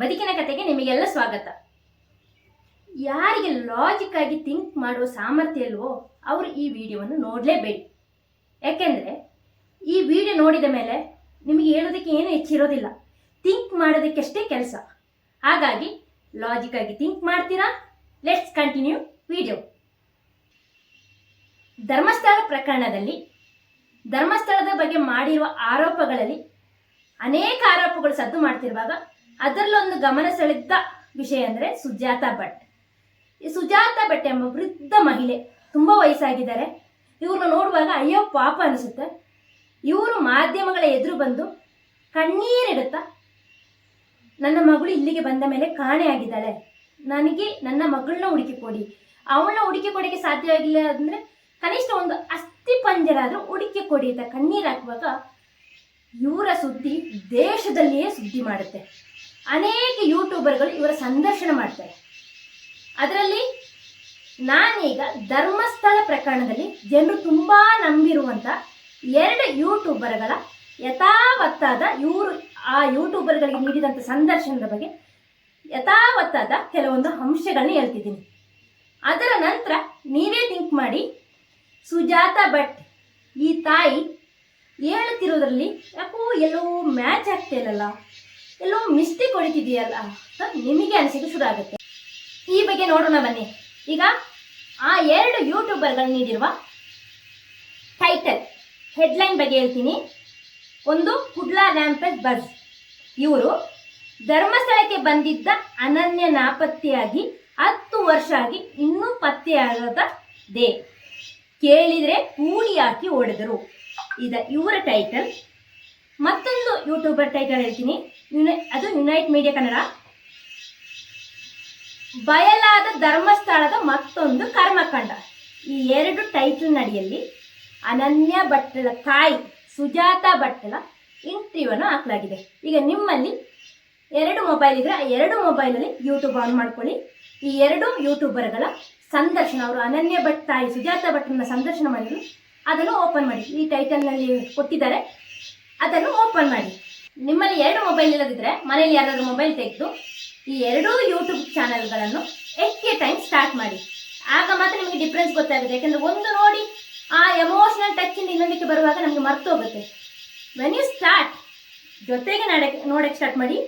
ಬದುಕಿನ ಕತೆಗೆ ನಿಮಗೆಲ್ಲ ಸ್ವಾಗತ. ಯಾರಿಗೆ ಲಾಜಿಕ್ ಆಗಿ ಥಿಂಕ್ ಮಾಡುವ ಸಾಮರ್ಥ್ಯ ಇಲ್ವೋ ಅವರು ಈ ವಿಡಿಯೋವನ್ನು ನೋಡಲೇಬೇಡಿ. ಯಾಕೆಂದರೆ ಈ ವಿಡಿಯೋ ನೋಡಿದ ಮೇಲೆ ನಿಮಗೆ ಹೇಳೋದಕ್ಕೆ ಏನು ಹೆಚ್ಚಿರೋದಿಲ್ಲ ಥಿಂಕ್ ಮಾಡೋದಕ್ಕಷ್ಟೇ ಕೆಲಸ. ಹಾಗಾಗಿ ಲಾಜಿಕ್ ಆಗಿ ಥಿಂಕ್ ಮಾಡ್ತೀರಾ? ಲೆಟ್ಸ್ ಕಂಟಿನ್ಯೂ ವಿಡಿಯೋ ಧರ್ಮಸ್ಥಳ ಪ್ರಕರಣದಲ್ಲಿ ಧರ್ಮಸ್ಥಳದ ಬಗ್ಗೆ ಮಾಡಿರುವ ಆರೋಪಗಳಲ್ಲಿ ಅನೇಕ ಆರೋಪಗಳು ಸದ್ದು ಮಾಡ್ತಿರುವಾಗ ಅದರಲ್ಲೊಂದು ಗಮನ ಸೆಳೆದ ವಿಷಯ ಅಂದರೆ ಸುಜಾತ ಭಟ್. ಈ ಸುಜಾತ ಭಟ್ ಎಂಬ ವೃದ್ಧ ಮಹಿಳೆ ತುಂಬ ವಯಸ್ಸಾಗಿದ್ದಾರೆ. ಇವ್ರನ್ನ ನೋಡುವಾಗ ಅಯ್ಯೋ ಪಾಪ ಅನಿಸುತ್ತೆ. ಇವರು ಮಾಧ್ಯಮಗಳ ಎದುರು ಬಂದು ಕಣ್ಣೀರಿಡುತ್ತಾ ನನ್ನ ಮಗಳು ಇಲ್ಲಿಗೆ ಬಂದ ಮೇಲೆ ಕಾಣೆಯಾಗಿದ್ದಾಳೆ ನನಗೆ ನನ್ನ ಮಗಳನ್ನ ಹುಡುಕಿ ಕೊಡಿ. ಅವಳನ್ನ ಹುಡುಕಿ ಕೊಡೋಕ್ಕೆ ಸಾಧ್ಯವಾಗಿಲ್ಲ ಅಂದರೆ ಕನಿಷ್ಠ ಒಂದು ಅಸ್ಥಿ ಪಂಜರಾದರೂ ಹುಡುಕಿ ಕೊಡಿ ಅಂತ ಕಣ್ಣೀರು ಹಾಕುವಾಗ ಇವರ ಸುದ್ದಿ ದೇಶದಲ್ಲಿಯೇ ಸುದ್ದಿ ಮಾಡುತ್ತೆ. ಅನೇಕ ಯೂಟ್ಯೂಬರ್ಗಳು ಇವರ ಸಂದರ್ಶನ ಮಾಡ್ತಾರೆ. ಅದರಲ್ಲಿ ನಾನೀಗ ಧರ್ಮಸ್ಥಳ ಪ್ರಕರಣದಲ್ಲಿ ಜನರು ತುಂಬ ನಂಬಿರುವಂಥ ಎರಡು ಯೂಟ್ಯೂಬರ್ಗಳ ಯಥಾವತ್ತಾದ ಇವರು ಆ ಯೂಟ್ಯೂಬರ್ಗಳಿಗೆ ನೀಡಿದಂಥ ಸಂದರ್ಶನದ ಬಗ್ಗೆ ಯಥಾವತ್ತಾದ ಕೆಲವೊಂದು ಅಂಶಗಳನ್ನ ಹೇಳ್ತಿದ್ದೀನಿ. ಅದರ ನಂತರ ನೀವೇ ಥಿಂಕ್ ಮಾಡಿ, ಸುಜಾತ ಭಟ್ ಈ ತಾಯಿ ಹೇಳ್ತಿರೋದ್ರಲ್ಲಿ ಯಾಕೋ ಎಲ್ಲವೂ ಮ್ಯಾಚ್ ಆಗ್ತಿಲ್ಲಲ್ಲ ಎಲ್ಲೋ ಮಿಸ್ಟೇಕ್ ಹೊಡಿತಿದೆಯಲ್ಲ ಅಂತ ನಿಮಗೆ ಅನಿಸಿಕೆ ಶುರು ಆಗುತ್ತೆ. ಈ ಬಗ್ಗೆ ನೋಡೋಣ ಬನ್ನಿ. ಈಗ ಆ ಎರಡು ಯೂಟ್ಯೂಬರ್ಗಳು ನೀಡಿರುವ ಟೈಟಲ್ ಹೆಡ್ಲೈನ್ ಬಗ್ಗೆ ಹೇಳ್ತೀನಿ. ಒಂದು ಕುಡ್ಲಾ ರ್ಯಾಂಪೆಸ್ ಬಸ್ ಇವರು ಧರ್ಮಸ್ಥಳಕ್ಕೆ ಬಂದಿದ್ದ ಅನನ್ಯ ನಾಪತ್ತೆಯಾಗಿ ಹತ್ತು ವರ್ಷ ಆಗಿ ಇನ್ನೂ ಪತ್ತೆಯಾಗದ ದೇ. ಕೇಳಿದರೆ ಕೂಲಿ ಹಾಕಿ ಓಡಿದರು ಇದ ಇವರ ಟೈಟಲ್ ಮತ್ತೊಂದು ಯೂಟ್ಯೂಬರ್ ಟೈಟಲ್ ಹೇಳ್ತೀನಿ. ಅದು ಯುನೈಟ್ ಮೀಡಿಯಾ ಕನ್ನಡ ಬಯಲಾದ ಧರ್ಮಸ್ಥಳದ ಮತ್ತೊಂದು ಕರ್ಮಕಾಂಡ. ಈ ಎರಡು ಟೈಟಲ್ ನಡಿಯಲ್ಲಿ ಅನನ್ಯ ಭಟ್ಟಳ ತಾಯಿ ಸುಜಾತ ಭಟ್ಟಳ ಇಂಟರ್ವ್ಯೂವನ್ನು ಹಾಕಲಾಗಿದೆ. ಈಗ ನಿಮ್ಮಲ್ಲಿ ಎರಡು ಮೊಬೈಲ್ ಇದ್ರೆ ಆ ಎರಡು ಮೊಬೈಲಲ್ಲಿ ಯೂಟ್ಯೂಬ್ ಆನ್ ಮಾಡ್ಕೊಳ್ಳಿ. ಈ ಎರಡು ಯೂಟ್ಯೂಬರ್ಗಳ ಸಂದರ್ಶನ, ಅವರು ಅನನ್ಯ ಭಟ್ ತಾಯಿ ಸುಜಾತ ಭಟ್ಟನ ಸಂದರ್ಶನ ಮಾಡಿದ್ರು. ಅದನ್ನು ಓಪನ್ ಮಾಡಿ. ಈ ಟೈಟಲ್ನಲ್ಲಿ ಕೊಟ್ಟಿದ್ದಾರೆ. ಅದನ್ನು ಓಪನ್ ಮಾಡಿ. ನಿಮ್ಮಲ್ಲಿ ಎರಡು ಮೊಬೈಲ್ ಇಲ್ಲದಿದ್ದರೆ ಮನೆಯಲ್ಲಿ ಯಾರಾದರೂ ಮೊಬೈಲ್ ತೆಗೆದು ಈ ಎರಡೂ ಯೂಟ್ಯೂಬ್ ಚಾನಲ್ಗಳನ್ನು ಎಷ್ಟೇ ಟೈಮ್ ಸ್ಟಾರ್ಟ್ ಮಾಡಿ. ಆಗ ಮಾತ್ರ ನಿಮಗೆ ಡಿಫ್ರೆನ್ಸ್ ಗೊತ್ತಾಗುತ್ತೆ. ಯಾಕೆಂದರೆ ಒಂದು ನೋಡಿ ಆ ಎಮೋಷನಲ್ ಟಚ್ಚಿಂದ ಇನ್ನೊಂದಕ್ಕೆ ಬರುವಾಗ ನಮಗೆ ಮರ್ತೋಗುತ್ತೆ ವೆನ್ ಯು ಸ್ಟಾರ್ಟ್ ಜೊತೆಗೆ ನಡಕ್ಕೆ ಸ್ಟಾರ್ಟ್ ಮಾಡಿ,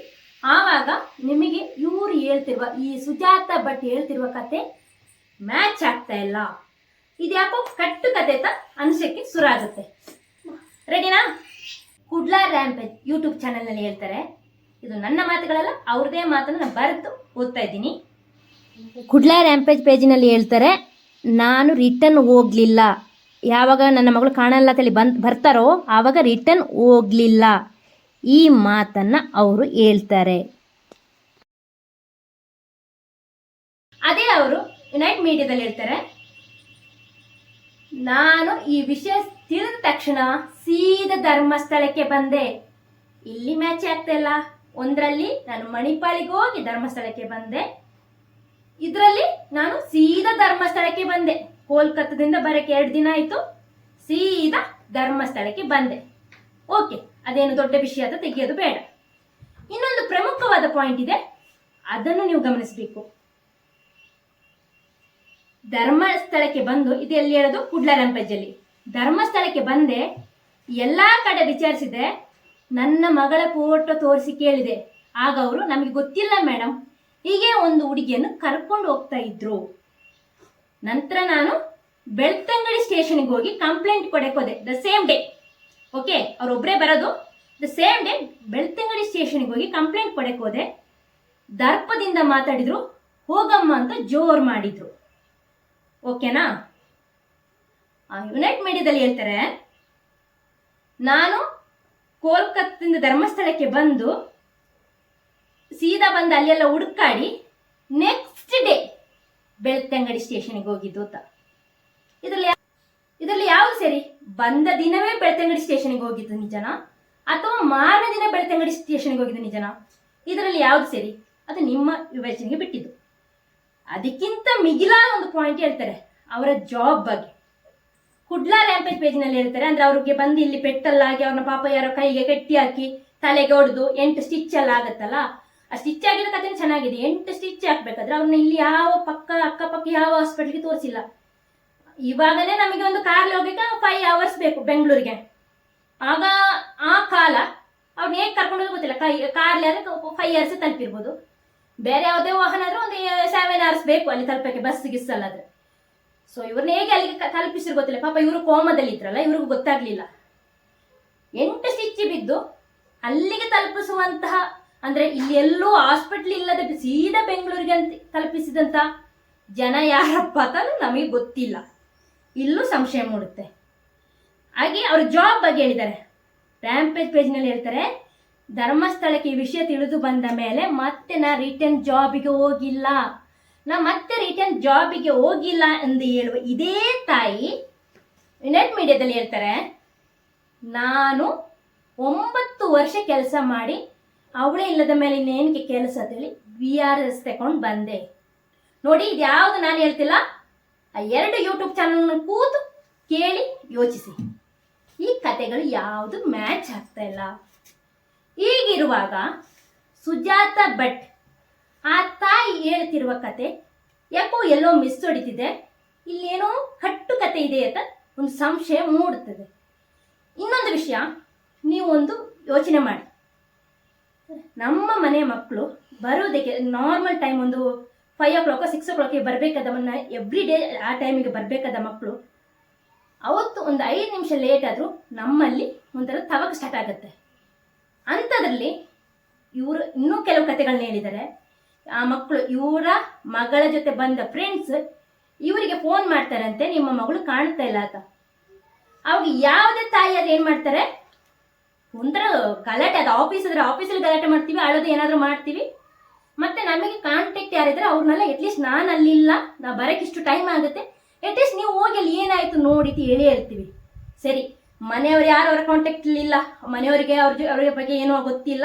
ಆವಾಗ ನಿಮಗೆ ಇವರು ಹೇಳ್ತಿರುವ, ಈ ಸುಜಾತ ಭಟ್ ಹೇಳ್ತಿರುವ ಕತೆ ಮ್ಯಾಚ್ ಆಗ್ತಾ ಇಲ್ಲ. ಇದ್ಯಾಕೋ ಕಟ್ಟು ಕತೆ ಅಂತ ಅನ್ಸಕ್ಕೆ ಶುರು ಆಗುತ್ತೆ. ರೆಡಿನಾ ಕುಡ್ಲಾ ರ್ಯಾಂಪೇಜ್ ಯೂಟ್ಯೂಬ್ ಚಾನಲ್ನಲ್ಲಿ ಹೇಳ್ತಾರೆ. ಇದು ನನ್ನ ಮಾತುಗಳಲ್ಲ, ಅವ್ರದೇ ಮಾತನ್ನು ನಾನು ಬರೆದು ಓದ್ತಾ ಇದ್ದೀನಿ. ಕುಡ್ಲಾ ರ್ಯಾಂಪೇಜ್ ಪೇಜಿನಲ್ಲಿ ಹೇಳ್ತಾರೆ, ನಾನು ರಿಟರ್ನ್ ಹೋಗಲಿಲ್ಲ. ಯಾವಾಗ ನನ್ನ ಮಗಳು ಕಾಣಲ್ಲ ಅಂತೇಳಿ ಬಂದು ಬರ್ತಾರೋ, ಆವಾಗ ರಿಟರ್ನ್ ಹೋಗಲಿಲ್ಲ. ಈ ಮಾತನ್ನು ಅವರು ಹೇಳ್ತಾರೆ. ಅದೇ ಅವರು ಯುನೈಟ್ ಮೀಡಿಯಾದಲ್ಲಿ ಹೇಳ್ತಾರೆ, ನಾನು ಈ ವಿಷಯ ತಿಳಿದ ತಕ್ಷಣ ಸೀದಾ ಧರ್ಮಸ್ಥಳಕ್ಕೆ ಬಂದೆ. ಇಲ್ಲಿ ಮ್ಯಾಚ್ ಆಗ್ತಾ ಇಲ್ಲ. ಒಂದರಲ್ಲಿ ನಾನು ಮಣಿಪಾಲಿಗೆ ಹೋಗಿ ಧರ್ಮಸ್ಥಳಕ್ಕೆ ಬಂದೆ. ಇದರಲ್ಲಿ ನಾನು ಸೀದಾ ಧರ್ಮಸ್ಥಳಕ್ಕೆ ಬಂದೆ. ಕೋಲ್ಕತ್ತಾದಿಂದ ಬರಕ್ಕೆ ಎರಡು ದಿನ ಆಯಿತು. ಸೀದಾ ಧರ್ಮಸ್ಥಳಕ್ಕೆ ಬಂದೆ. ಓಕೆ ಅದೇನು ದೊಡ್ಡ ವಿಷಯ ಅಂತ ತೆಗೆಯೋದು ಬೇಡ. ಇನ್ನೊಂದು ಪ್ರಮುಖವಾದ ಪಾಯಿಂಟ್ ಇದೆ. ಅದನ್ನು ನೀವು ಗಮನಿಸಬೇಕು. ಧರ್ಮಸ್ಥಳಕ್ಕೆ ಬಂದು ಇದು ಎಲ್ಲಿ ಹೇಳೋದು? ಕುಡ್ಲರಂಪಜ್ಜಲ್ಲಿ. ಧರ್ಮಸ್ಥಳಕ್ಕೆ ಬಂದೆ, ಎಲ್ಲ ಕಡೆ ವಿಚಾರಿಸಿದೆ, ನನ್ನ ಮಗಳ ಫೋಟೋ ತೋರಿಸಿ ಕೇಳಿದೆ. ಆಗ ಅವರು, ನಮಗೆ ಗೊತ್ತಿಲ್ಲ ಮೇಡಮ್ ಹೀಗೆ ಒಂದು ಹುಡುಗಿಯನ್ನು ಕರ್ಕೊಂಡು ಹೋಗ್ತಾ ಇದ್ರು. ನಂತರ ನಾನು ಬೆಳ್ತಂಗಡಿ ಸ್ಟೇಷನ್ಗೆ ಹೋಗಿ ಕಂಪ್ಲೇಂಟ್ ಕೊಡಕ್ಕೆ ಹೋದೆ. The same day, okay? ಅವರೊಬ್ಬರೇ ಬರೋದು. ದ ಸೇಮ್ ಡೇ, ಬೆಳ್ತಂಗಡಿ ಸ್ಟೇಷನ್ಗೆ ಹೋಗಿ ಕಂಪ್ಲೇಂಟ್ ಕೊಡಕ್ಕೆ ಹೋದೆ. ದರ್ಪದಿಂದ ಮಾತಾಡಿದ್ರು, ಹೋಗಮ್ಮ ಅಂತ ಜೋರು ಮಾಡಿದ್ರು. ಓಕೆನಾ? ಯುನೈಟ್ ಮೀಡಿಯಾದಲ್ಲಿ ಹೇಳ್ತಾರೆ, ನಾನು ಕೋಲ್ಕತ್ತಾದಿಂದ ಧರ್ಮಸ್ಥಳಕ್ಕೆ ಬಂದು ಸೀದಾ ಬಂದು ಅಲ್ಲೆಲ್ಲ ಹುಡುಕಾಡಿ ನೆಕ್ಸ್ಟ್ ಡೇ ಬೆಳ್ತಂಗಡಿ ಸ್ಟೇಷನ್ಗೆ ಹೋಗಿದ್ದು ಅಂತ. ಇದರಲ್ಲಿ ಇದರಲ್ಲಿ ಯಾವುದು ಸರಿ? ಬಂದ ದಿನವೇ ಬೆಳ್ತಂಗಡಿ ಸ್ಟೇಷನ್ಗೆ ಹೋಗಿದ್ದು ನಿಜನಾ? ಅಥವಾ ಮಾರನೇ ದಿನ ಬೆಳ್ತಂಗಡಿ ಸ್ಟೇಷನ್ಗೆ ಹೋಗಿದ್ದು ನಿಜನಾ? ಇದರಲ್ಲಿ ಯಾವ್ದು ಸರಿ? ಅದು ನಿಮ್ಮ ವಿವೇಚನೆಗೆ ಬಿಟ್ಟಿದ್ದು. ಅದಕ್ಕಿಂತ ಮಿಗಿಲಾದ ಒಂದು ಪಾಯಿಂಟ್ ಹೇಳ್ತಾರೆ, ಅವರ ಜಾಬ್ ಬಗ್ಗೆ. ಕುಡ್ಲಾ ರ್ಯಾಂಪೇಜ್ ಪೇಜ್ನಲ್ಲಿ ಹೇಳ್ತಾರೆ. ಅಂದ್ರೆ ಅವ್ರಿಗೆ ಬಂದು ಇಲ್ಲಿ ಪೆಟ್ಟಲ್ಲಾಗಿ ಅವ್ರನ್ನ ಪಾಪ ಯಾರೋ ಕೈಗೆ ಕಟ್ಟಿ ಹಾಕಿ ತಲೆಗೆ ಹೊಡೆದು ಎಂಟು ಸ್ಟಿಚ್ ಎಲ್ಲ ಆಗುತ್ತಲ್ಲ? ಆ ಸ್ಟಿಚ್ ಆಗಿರೋ ಕಥೆ ಚೆನ್ನಾಗಿದೆ. ಎಂಟು ಸ್ಟಿಚ್ ಹಾಕ್ಬೇಕಾದ್ರೆ ಅವ್ರನ್ನ ಇಲ್ಲಿ ಯಾವ ಪಕ್ಕ, ಅಕ್ಕಪಕ್ಕ ಯಾವ ಹಾಸ್ಪಿಟ್ಲಿಗೆ ತೋರಿಸಿಲ್ಲ. ಇವಾಗಲೇ ನಮಗೆ ಒಂದು ಕಾರ್ ಹೋಗ್ಲಿಕ್ಕೆ ಫೈವ್ ಅವರ್ಸ್ ಬೇಕು ಬೆಂಗಳೂರಿಗೆ. ಆಗ ಆ ಕಾಲ ಅವ್ರನ್ನ ಹೇಗೆ ಕರ್ಕೊಂಡು ಗೊತ್ತಿಲ್ಲ. ಕೈ ಕಾರ್ಲಿ ಆದರೆ ಫೈವ್ ಅವರ್ಸ್ ತಲುಪಿರ್ಬೋದು. ಬೇರೆ ಯಾವುದೇ ವಾಹನ ಆದರೂ ಒಂದು ಸೆವೆನ್ ಅವರ್ಸ್ ಬೇಕು ಅಲ್ಲಿ ತಲುಪಕ್ಕೆ ಬಸ್ ಗಿಸ್ಸಲ್ಲಾದ್ರೆ ಸೊ ಇವ್ರನ್ನ ಹೇಗೆ ಅಲ್ಲಿಗೆ ತಲುಪಿಸಿರ್ ಗೊತ್ತಿಲ್ಲ. ಪಾಪ ಇವರು ಕೋಮದಲ್ಲಿ ಇದ್ರಲ್ಲ ಇವ್ರಿಗೂ ಗೊತ್ತಾಗ್ಲಿಲ್ಲ. ಎಂಟು ಸ್ಟಿಚ್ ಬಿದ್ದು ಅಲ್ಲಿಗೆ ತಲುಪಿಸುವಂತಹ, ಅಂದ್ರೆ ಇಲ್ಲಿ ಎಲ್ಲೂ ಹಾಸ್ಪಿಟ್ಲ್ ಇಲ್ಲದೆ ಸೀದಾ ಬೆಂಗಳೂರಿಗೆ ಅಂತ ತಲುಪಿಸಿದಂತ ಜನ ಯಾರಪ್ಪ ತಾನು ನಮಗೆ ಗೊತ್ತಿಲ್ಲ. ಇಲ್ಲೂ ಸಂಶಯ ಮೂಡುತ್ತೆ. ಹಾಗೆ ಅವ್ರ ಜಾಬ್ ಬಗ್ಗೆ ಹೇಳಿದ್ದಾರೆ. ರ್ಯಾಂಪೇಜ್ ಪೇಜ್ನಲ್ಲಿ ಹೇಳ್ತಾರೆ, ಧರ್ಮಸ್ಥಳಕ್ಕೆ ಈ ವಿಷಯ ತಿಳಿದು ಬಂದ ಮೇಲೆ ಮತ್ತೆ ನಾ ರಿಟರ್ನ್ ಜಾಬಿಗೆ ಹೋಗಿಲ್ಲ. ನಾ ಮತ್ತೆ ರಿಟರ್ನ್ ಜಾಬಿಗೆ ಹೋಗಿಲ್ಲ ಎಂದು ಹೇಳುವ ಇದೇ ತಾಯಿ ನೆಟ್ ಮೀಡಿಯಾದಲ್ಲಿ ಹೇಳ್ತಾರೆ, ನಾನು ಒಂಬತ್ತು ವರ್ಷ ಕೆಲಸ ಮಾಡಿ ಅವಳೇ ಇಲ್ಲದ ಮೇಲೆ ಇನ್ನೇನಕ್ಕೆ ಕೆಲಸ ಅಂತೇಳಿ ವಿ ಆರ್ ಎಸ್ ತಗೊಂಡು ಬಂದೆ. ನೋಡಿ ಇದು ಯಾವುದು ನಾನು ಹೇಳ್ತಿಲ್ಲ, ಆ ಎರಡು ಯೂಟ್ಯೂಬ್ ಚಾನಲ್ನ ಕೂತು ಕೇಳಿ ಯೋಚಿಸಿ. ಈ ಕತೆಗಳು ಯಾವುದು ಮ್ಯಾಚ್ ಆಗ್ತಾ ಇಲ್ಲ. ಹೀಗಿರುವಾಗ ಸುಜಾತ ಭಟ್ ಆ ತಾಯಿ ಹೇಳ್ತಿರುವ ಕತೆ, ಯಾಕೋ ಎಲ್ಲೋ ಮಿಸ್ ಹೊಡಿತಿದೆ. ಇಲ್ಲೇನೋ ಕಟ್ಟು ಕತೆ ಇದೆ ಅಂತ ಒಂದು ಸಂಶಯ ಮೂಡುತ್ತದೆ. ಇನ್ನೊಂದು ವಿಷಯ ನೀವು ಒಂದು ಯೋಚನೆ ಮಾಡಿ. ನಮ್ಮ ಮನೆ ಮಕ್ಕಳು ಬರೋದಕ್ಕೆ ನಾರ್ಮಲ್ ಟೈಮ್ ಒಂದು ಫೈವ್ ಓ ಕ್ಲಾಕ್ ಸಿಕ್ಸ್ ಓ ಕ್ಲಾಕಿಗೆ ಬರಬೇಕಾದ ಎವ್ರಿ ಡೇ ಆ ಟೈಮಿಗೆ ಬರಬೇಕಾದ ಮಕ್ಕಳು ಅವತ್ತು ಒಂದು ಐದು ನಿಮಿಷ ಲೇಟ್ ಆದರೂ ನಮ್ಮಲ್ಲಿ ಒಂಥರ ತವಕ ಸ್ಟಾರ್ಟ್ ಆಗುತ್ತೆ. ಅಂಥದ್ರಲ್ಲಿ ಇವರು ಇನ್ನೂ ಕೆಲವು ಕತೆಗಳನ್ನ ಹೇಳಿದ್ದಾರೆ. ಆ ಮಕ್ಕಳು ಇವರ ಮಗಳ ಜೊತೆ ಬಂದ ಫ್ರೆಂಡ್ಸ್ ಇವರಿಗೆ ಫೋನ್ ಮಾಡ್ತಾರಂತೆ, ನಿಮ್ಮ ಮಗಳು ಕಾಣ್ತಾ ಇಲ್ಲ ಅಂತ. ಅವಾಗ ಯಾವುದೇ ತಾಯಿ ಅದು ಏನು ಮಾಡ್ತಾರೆ? ಒಂಥರ ಗಲಾಟೆ, ಅದು ಆಫೀಸ್ ಇದ್ರೆ ಆಫೀಸಲ್ಲಿ ಗಲಾಟೆ ಮಾಡ್ತೀವಿ, ಅಳೋದು ಏನಾದರೂ ಮಾಡ್ತೀವಿ. ಮತ್ತೆ ನಮಗೆ ಕಾಂಟ್ಯಾಕ್ಟ್ ಯಾರಿದ್ರೆ ಅವ್ರನ್ನೆಲ್ಲ ಅಟ್ಲೀಸ್ಟ್ ನಾನು ಅಲ್ಲಿಲ್ಲ ನಾ ಬರಕ್ಕೆ ಇಷ್ಟು ಟೈಮ್ ಆಗುತ್ತೆ. ಅಟ್ಲೀಸ್ಟ್ ನೀವು ಹೋಗಿ ಅಲ್ಲಿ ಏನಾಯ್ತು ನೋಡಿ ಹೇಳೇ ಇರ್ತೀವಿ ಸರಿ, ಮನೆಯವ್ರು ಯಾರು ಅವರ ಕಾಂಟ್ಯಾಕ್ಟ್ ಇಲ್ಲ, ಮನೆಯವರಿಗೆ ಅವ್ರ ಅವ್ರ ಬಗ್ಗೆ ಏನೋ ಗೊತ್ತಿಲ್ಲ,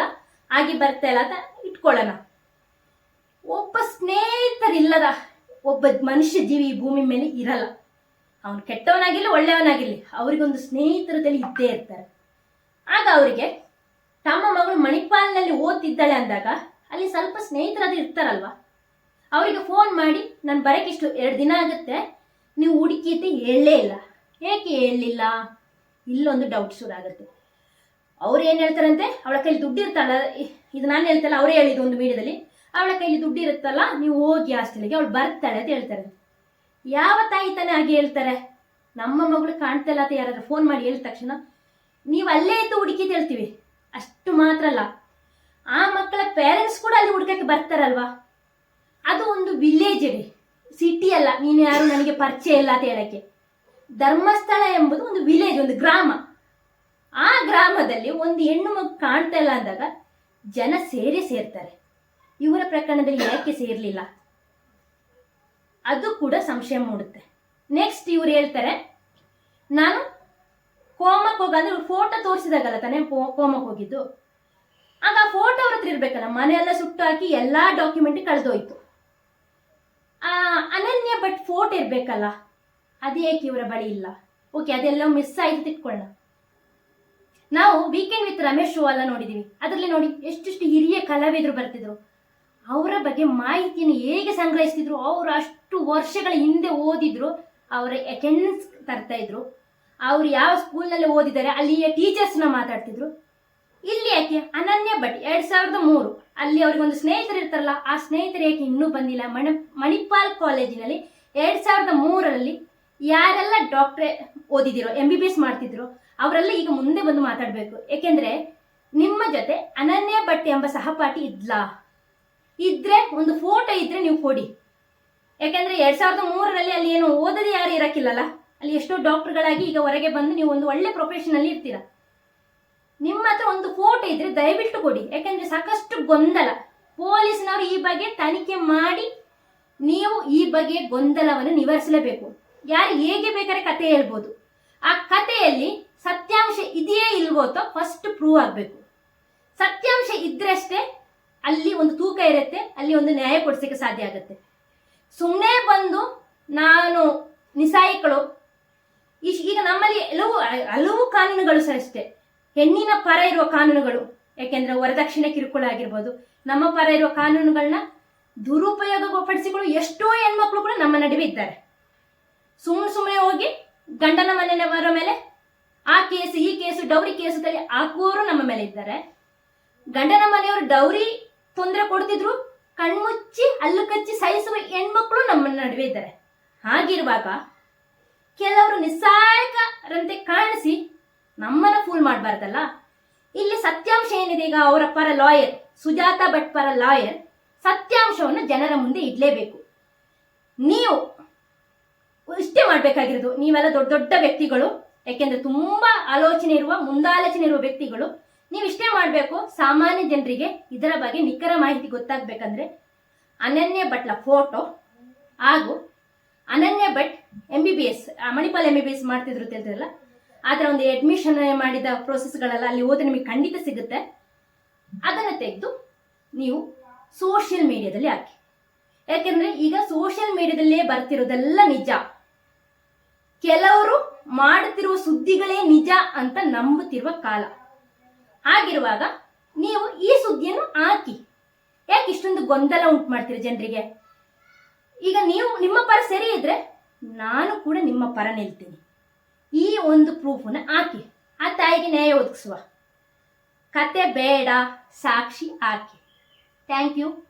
ಆಗಿ ಬರ್ತಾ ಇಲ್ಲ ಅಂತ ಇಟ್ಕೊಳ್ಳೋಣ. ಒಬ್ಬ ಸ್ನೇಹಿತರಿಲ್ಲದ ಒಬ್ಬ ಮನುಷ್ಯ ಜೀವಿ ಭೂಮಿ ಮೇಲೆ ಇರಲ್ಲ. ಅವನು ಕೆಟ್ಟವನಾಗಿರಲಿ, ಒಳ್ಳೆಯವನಾಗಿರಲಿ, ಅವರಿಗೊಂದು ಸ್ನೇಹಿತರದಲ್ಲಿ ಇದ್ದೇ ಇರ್ತಾರೆ. ಆಗ ಅವರಿಗೆ ತಮ್ಮ ಮಗಳು ಮಣಿಪಾಲ್ನಲ್ಲಿ ಓದ್ತಿದ್ದಾಳೆ ಅಂದಾಗ ಅಲ್ಲಿ ಸ್ವಲ್ಪ ಸ್ನೇಹಿತರಾದ ಇರ್ತಾರಲ್ವಾ? ಅವರಿಗೆ ಫೋನ್ ಮಾಡಿ, ನಾನು ಬರೋಕ್ಕೆ ಇಷ್ಟು ಎರಡು ದಿನ ಆಗುತ್ತೆ, ನೀವು ಹುಡುಕಿ ಅಂತ ಹೇಳಲೇ ಇಲ್ಲ. ಏಕೆ ಹೇಳಲಿಲ್ಲ? ಇಲ್ಲೊಂದು ಡೌಟ್ ಶುರು ಆಗುತ್ತೆ. ಅವ್ರು ಏನು ಹೇಳ್ತಾರಂತೆ? ಅವಳ ಕೈಲಿ ದುಡ್ಡು ಇರ್ತಲ್ಲ ಇದು ನಾನು ಹೇಳ್ತಲ್ಲ ಅವರೇ ಹೇಳಿದ್ದು ಒಂದು ಮೀಡಿಯಾದಲ್ಲಿ ಅವಳ ಕೈಲಿ ದುಡ್ಡು ಇರುತ್ತಲ್ಲ, ನೀವು ಹೋಗಿ ಹಾಸ್ಟೆಲ್ಗೆ, ಅವಳು ಬರ್ತಾಳೆ ಅಂತ ಹೇಳ್ತಾರೆ. ಯಾವ ತಾಯಿ ತಾನೇ ಹಾಗೆ ಹೇಳ್ತಾರೆ? ನಮ್ಮ ಮಗಳು ಕಾಣ್ತಾ ಇಲ್ಲ ಅಂತ ಯಾರಾದ್ರೂ ಫೋನ್ ಮಾಡಿ ಹೇಳಿದ ತಕ್ಷಣ, ನೀವು ಅಲ್ಲೇ ಇದ್ದು ಹುಡುಕಿ ಹೇಳ್ತೀವಿ. ಅಷ್ಟು ಮಾತ್ರ ಅಲ್ಲ. ಆ ಮಕ್ಕಳ ಪೇರೆಂಟ್ಸ್ ಕೂಡ ಅಲ್ಲಿ ಹುಡುಕಕ್ಕೆ ಬರ್ತಾರಲ್ವಾ? ಅದು ಒಂದು ವಿಲೇಜ್ ರೀ ಸಿಟಿ ಅಲ್ಲ. ನೀನು ಯಾರು, ನನಗೆ ಪರಿಚಯ ಇಲ್ಲ ಅಂತ ಹೇಳಕ್ಕೆ. ಧರ್ಮಸ್ಥಳ ಎಂಬುದು ಒಂದು ವಿಲೇಜ್ ಒಂದು ಗ್ರಾಮ. ಆ ಗ್ರಾಮದಲ್ಲಿ ಒಂದು ಹೆಣ್ಣು ಮಗು ಕಾಣ್ತಾ ಇಲ್ಲ ಅಂದಾಗ ಜನ ಸೇರಿ ಸೇರ್ತಾರೆ. ಇವರ ಪ್ರಕರಣದಲ್ಲಿ ಯಾಕೆ ಸೇರಲಿಲ್ಲ? ಅದು ಕೂಡ ಸಂಶಯ ಮೂಡುತ್ತೆ. ನೆಕ್ಸ್ಟ್ ಇವ್ರು ಹೇಳ್ತಾರೆ, ನಾನು ಕೋಮಕ್ಕೆ ಹೋಗ ಅಂದ್ರೆ ಫೋಟೋ ತೋರಿಸಿದಾಗಲ್ಲ ತಾನೇ ಕೋಮಕ್ಕೆ ಹೋಗಿದ್ದು. ಆಗ ಫೋಟೋ ಅವ್ರ ಹತ್ರ ಇರ್ಬೇಕಲ್ಲ, ಮನೆಯೆಲ್ಲ ಸುಟ್ಟು ಹಾಕಿ ಎಲ್ಲಾ ಡಾಕ್ಯುಮೆಂಟ್ ಕಳೆದೋಯ್ತು. ಆ, ಅನನ್ಯ ಬಟ್ ಫೋಟೋ ಇರ್ಬೇಕಲ್ಲ, ಅದು ಏಕೆ ಇವರ ಬಳಿ ಇಲ್ಲ? ಓಕೆ ಅದೆಲ್ಲ ಮಿಸ್ ಆಯ್ತು ತಿಕ್ಕೊಳ್ಳ ನಾವು ವೀಕೆಂಡ್ ವಿತ್ ರಮೇಶ್ ಶೋ ಎಲ್ಲ ನೋಡಿದೀವಿ. ಅದರಲ್ಲಿ ನೋಡಿ, ಎಷ್ಟೆಷ್ಟು ಹಿರಿಯ ಕಲಾವಿದರು ಬರ್ತಿದ್ರು. ಅವರ ಬಗ್ಗೆ ಮಾಹಿತಿಯನ್ನು ಹೇಗೆ ಸಂಗ್ರಹಿಸ್ತಿದ್ರು, ಅವರು ಅಷ್ಟು ವರ್ಷಗಳ ಹಿಂದೆ ಓದಿದ್ರು, ಅವರ ಅಟೆಂಡೆನ್ಸ್ ತರ್ತಾ ಇದ್ರು. ಅವ್ರು ಯಾವ ಸ್ಕೂಲ್ನಲ್ಲಿ ಓದಿದ್ದಾರೆ, ಅಲ್ಲಿಯ ಟೀಚರ್ಸ್ನ ಮಾತಾಡ್ತಿದ್ರು. ಇಲ್ಲಿ ಯಾಕೆ? ಅನನ್ಯ ಭಟ್, ಎರಡ್ ಸಾವಿರದ ಮೂರು. ಅಲ್ಲಿ ಅವ್ರಿಗೊಂದು ಸ್ನೇಹಿತರು ಇರ್ತಾರಲ್ಲ, ಆ ಸ್ನೇಹಿತರು ಯಾಕೆ ಇನ್ನೂ ಬಂದಿಲ್ಲ? ಮಣ, ಮಣಿಪಾಲ್ ಕಾಲೇಜಿನಲ್ಲಿ ಎರಡ್ ಸಾವಿರದ ಮೂರರಲ್ಲಿ ಯಾರೆಲ್ಲ ಡಾಕ್ಟ್ರೇ ಓದಿದಿರೋ ಎಂ ಬಿ ಬಿ ಎಸ್ ಮಾಡ್ತಿದ್ರು, ಅವರೆಲ್ಲ ಈಗ ಮುಂದೆ ಬಂದು ಮಾತಾಡಬೇಕು. ಏಕೆಂದ್ರೆ ನಿಮ್ಮ ಜೊತೆ ಅನನ್ಯ ಭಟ್ ಎಂಬ ಸಹಪಾಠಿ ಇದ್ಲಾ? ಇದ್ರೆ, ಒಂದು ಫೋಟೋ ಇದ್ರೆ ನೀವು ಕೊಡಿ. ಯಾಕಂದ್ರೆ ಎರಡ್ ಸಾವಿರದ ಮೂರರಲ್ಲಿ ಅಲ್ಲಿ ಏನು ಓದದೆ ಯಾರು ಇರಕ್ಕಿಲ್ಲಲ್ಲ? ಅಲ್ಲಿ ಎಷ್ಟೋ ಡಾಕ್ಟರ್ಗಳಾಗಿ ಈಗ ಹೊರಗೆ ಬಂದು ನೀವು ಒಂದು ಒಳ್ಳೆ ಪ್ರೊಫೆಷನಲ್ಲಿ ಇರ್ತೀರಾ? ನಿಮ್ಮ ಹತ್ರ ಒಂದು ಫೋಟೋ ಇದ್ರೆ ದಯವಿಟ್ಟು ಕೊಡಿ. ಯಾಕಂದ್ರೆ ಸಾಕಷ್ಟು ಗೊಂದಲ. ಪೊಲೀಸ್ನವರು ಈ ಬಗ್ಗೆ ತನಿಖೆ ಮಾಡಿ ನೀವು ಈ ಬಗ್ಗೆ ಗೊಂದಲವನ್ನು ನಿವಾರಿಸಲೇಬೇಕು. ಯಾರು ಹೇಗೆ ಬೇಕಾದ್ರೆ ಕತೆ ಹೇಳ್ಬೋದು. ಆ ಕಥೆಯಲ್ಲಿ ಸತ್ಯಾಂಶ ಇದೆಯೇ ಇಲ್ವೋ ಅಂತ ಫಸ್ಟ್ ಪ್ರೂವ್ ಆಗಬೇಕು. ಸತ್ಯಾಂಶ ಇದ್ರಷ್ಟೇ ಅಲ್ಲಿ ಒಂದು ತೂಕ ಇರುತ್ತೆ, ಅಲ್ಲಿ ಒಂದು ನ್ಯಾಯ ಕೊಡಿಸಕ್ಕೆ ಸಾಧ್ಯ ಆಗುತ್ತೆ. ಸುಮ್ಮನೆ ಬಂದು ನಾನು ನಿಸಾಯಿಗಳು ಈಗ ನಮ್ಮಲ್ಲಿ ಹಲವು ಹಲವು ಕಾನೂನುಗಳು ಸಹ ಅಷ್ಟೇ. ಹೆಣ್ಣಿನ ಪರ ಇರುವ ಕಾನೂನುಗಳು, ಯಾಕೆಂದ್ರೆ ವರದಕ್ಷಿಣೆ ಕಿರುಕುಳ ಆಗಿರ್ಬೋದು. ನಮ್ಮ ಪರ ಇರುವ ಕಾನೂನುಗಳನ್ನ ದುರುಪಯೋಗ ಪಡಿಸಿಕೊಳ್ಳುವ ಎಷ್ಟೋ ಹೆಣ್ಮಕ್ಳು ಕೂಡ ನಮ್ಮ ನಡುವೆ ಇದ್ದಾರೆ. ಸುಮ್ಮನೆ ಸುಮ್ಮನೆ ಹೋಗಿ ಗಂಡನ ಮನೆಯವರ ಮೇಲೆ, ಆ ಕೇಸು, ಈ ಕೇಸು, ಡೌರಿ ಕೇಸದಲ್ಲಿ ಹಾಕುವವರು ನಮ್ಮ ಮೇಲೆ ಇದ್ದಾರೆ. ಗಂಡನ ಮನೆಯವರು ಡೌರಿ ತೊಂದರೆ ಕೊಡ್ತಿದ್ರು, ಕಣ್ಮುಚ್ಚಿ ಅಲ್ಲು ಕಚ್ಚಿ ಸಹಿಸುವ ಹೆಣ್ಮಕ್ಳು ನಮ್ಮ ನಡುವೆ ಇದ್ದಾರೆ. ಹಾಗಿರುವಾಗ ಕೆಲವರು ನಿಸ್ಸಾಯಕರಂತೆ ಕಾಣಿಸಿ ನಮ್ಮನ್ನ ಫೂಲ್ ಮಾಡಬಾರ್ದಲ್ಲ? ಇಲ್ಲಿ ಸತ್ಯಾಂಶ ಏನಿದೆ ಈಗ ಅವರ ಪರ ಲಾಯರ್ ಸುಜಾತ ಭಟ್ ಪರ ಲಾಯರ್ ಸತ್ಯಾಂಶವನ್ನು ಜನರ ಮುಂದೆ ಇಡಲೇಬೇಕು. ನೀವು ಇಷ್ಟೇ ಮಾಡಬೇಕಾಗಿರೋದು, ನೀವೆಲ್ಲ ದೊಡ್ಡ ದೊಡ್ಡ ವ್ಯಕ್ತಿಗಳು, ಯಾಕೆಂದ್ರೆ ತುಂಬಾ ಆಲೋಚನೆ ಇರುವ, ಮುಂದಾಲೋಚನೆ ಇರುವ ವ್ಯಕ್ತಿಗಳು ನೀವು ಇಷ್ಟೇ ಮಾಡಬೇಕು. ಸಾಮಾನ್ಯ ಜನರಿಗೆ ಇದರ ಬಗ್ಗೆ ನಿಖರ ಮಾಹಿತಿ ಗೊತ್ತಾಗಬೇಕಂದ್ರೆ ಅನನ್ಯ ಭಟ್ಲ ಫೋಟೋ ಹಾಗೂ Ananya Bhat M B B S Manipal M B B S ಮಾಡ್ತಿದ್ರು ಆದರೆ ಅದರ ಒಂದು ಅಡ್ಮಿಷನ್ ಮಾಡಿದ ಪ್ರೋಸೆಸ್ಗಳೆಲ್ಲ ಅಲ್ಲಿ ಹೋದ್ರೆ ನಿಮಗೆ ಖಂಡಿತ ಸಿಗುತ್ತೆ. ಅದನ್ನು ತೆಗೆದು ನೀವು ಸೋಷಿಯಲ್ ಮೀಡಿಯಾದಲ್ಲಿ ಹಾಕಿ. ಯಾಕೆಂದ್ರೆ ಈಗ ಸೋಷಿಯಲ್ ಮೀಡಿಯಾದಲ್ಲೇ ಬರ್ತಿರೋದೆಲ್ಲ ನಿಜ. ಕೆಲವರು ಮಾಡುತ್ತಿರುವ ಸುದ್ದಿಗಳೇ ನಿಜ ಅಂತ ನಂಬುತ್ತಿರುವ ಕಾಲ. ಆಗಿರುವಾಗ ನೀವು ಈ ಸುದ್ದಿಯನ್ನು ಹಾಕಿ. ಯಾಕೆ ಇಷ್ಟೊಂದು ಗೊಂದಲ ಉಂಟು ಮಾಡ್ತೀರಿ ಜನರಿಗೆ? ಈಗ ನೀವು ನಿಮ್ಮ ಪರ ಸರಿ ಇದ್ರೆ ನಾನು ಕೂಡ ನಿಮ್ಮ ಪರ ನಿಲ್ತೀನಿ. ಈ ಒಂದು ಪ್ರೂಫನ್ನ ಹಾಕಿ. ಆ ತಾಯಿಗೆ ನ್ಯಾಯ ಒದಗಿಸುವ. ಕತೆ ಬೇಡ, ಸಾಕ್ಷಿ ಹಾಕಿ. Thank you.